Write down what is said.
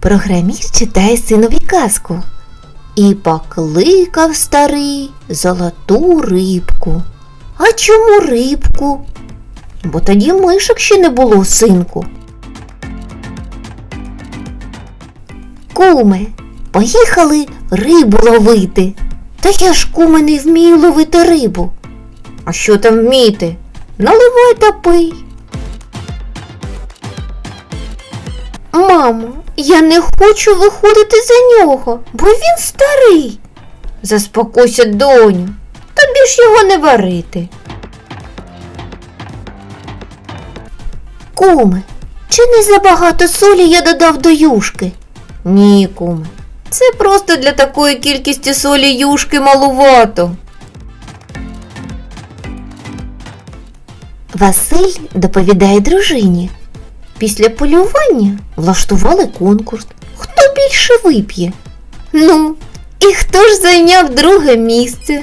Програміст читає синові казку. І покликав старий золоту рибку. А чому рибку? Бо тоді мишок ще не було, синку. Куме, поїхали рибу ловити. Та я ж куме не вмію ловити рибу. А що там вміти? Наливай та пий. Мамо, я не хочу виходити за нього, бо він старий. Заспокойся, доню, тобі ж його не варити. Куме, чи не забагато солі я додав до юшки? Ні, куме. Це просто для такої кількості солі юшки малувато. Василь доповідає дружині. Після полювання влаштували конкурс. Хто більше вип'є? Ну, і хто ж зайняв друге місце?